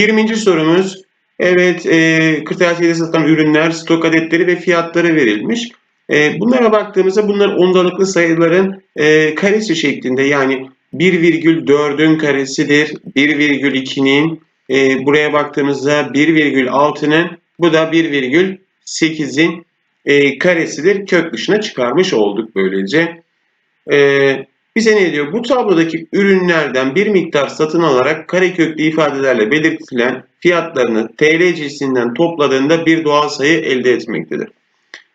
20. sorumuz. Evet, e, kırtasiyede satılan ürünler, stok adetleri ve fiyatları verilmiş. E, bunlara baktığımızda bunlar ondalıklı sayıların e, karesi şeklinde yani 1,4'ün karesidir, 1,2'nin, e, buraya baktığımızda 1,6'nın, bu da 1,8'in e, karesidir. Kök dışına çıkarmış olduk böylece. E, bize ne diyor? Bu tablodaki ürünlerden bir miktar satın alarak kareköklü ifadelerle belirtilen fiyatlarını TL cinsinden topladığında bir doğal sayı elde etmektedir.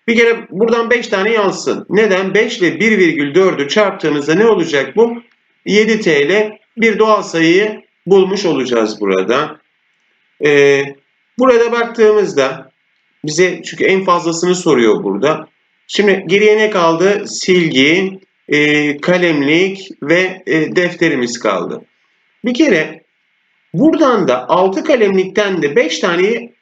Bir kere buradan 5 tane yansın. Neden? 5 ile 1,4'ü çarptığımızda ne olacak bu? 7 TL bir doğal sayıyı bulmuş olacağız burada. Ee, burada baktığımızda bize çünkü en fazlasını soruyor burada. Şimdi geriye ne kaldı? Silgi, e, kalemlik ve e, defterimiz kaldı. Bir kere buradan da 6 kalemlikten de 5 taneyi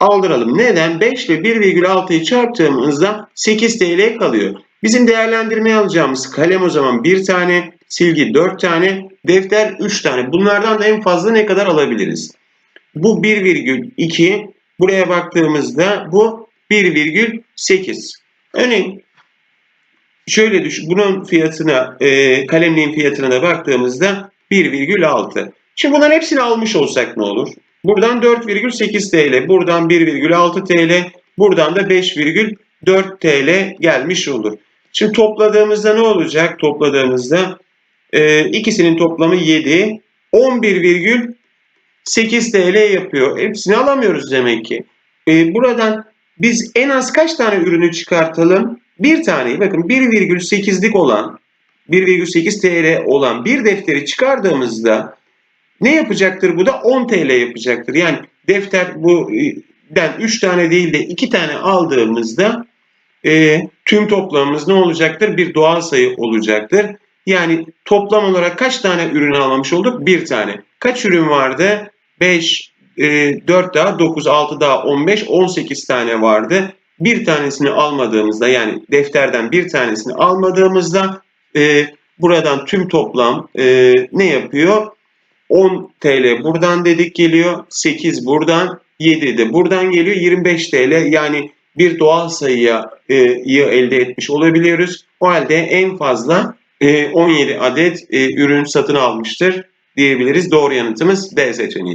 aldıralım. Neden? 5 ile 1,6'yı çarptığımızda 8 TL kalıyor. Bizim değerlendirmeye alacağımız kalem o zaman 1 tane, silgi 4 tane, defter 3 tane. Bunlardan da en fazla ne kadar alabiliriz? Bu 1,2. Buraya baktığımızda bu 1,8. Örneğin şöyle düşün. Bunun fiyatına, e, kalemliğin fiyatına da baktığımızda 1,6. Şimdi bunların hepsini almış olsak ne olur? Buradan 4,8 TL, buradan 1,6 TL, buradan da 5,4 TL gelmiş olur. Şimdi topladığımızda ne olacak? Topladığımızda e, ikisinin toplamı 7, 11,8 TL yapıyor. Hepsini alamıyoruz demek ki. E, buradan biz en az kaç tane ürünü çıkartalım? Bir taneyi bakın 1,8'lik olan 1,8 TL olan bir defteri çıkardığımızda ne yapacaktır bu da 10 TL yapacaktır. Yani defter bu den 3 tane değil de 2 tane aldığımızda e, tüm toplamımız ne olacaktır? Bir doğal sayı olacaktır. Yani toplam olarak kaç tane ürün almamış olduk? Bir tane. Kaç ürün vardı? 5, e, 4 daha 9, 6 daha 15, 18 tane vardı. Bir tanesini almadığımızda yani defterden bir tanesini almadığımızda e, buradan tüm toplam e, ne yapıyor? 10 TL buradan dedik geliyor. 8 buradan. 7 de buradan geliyor. 25 TL yani bir doğal sayıya e, elde etmiş olabiliyoruz. O halde en fazla e, 17 adet e, ürün satın almıştır diyebiliriz. Doğru yanıtımız D seçeneği.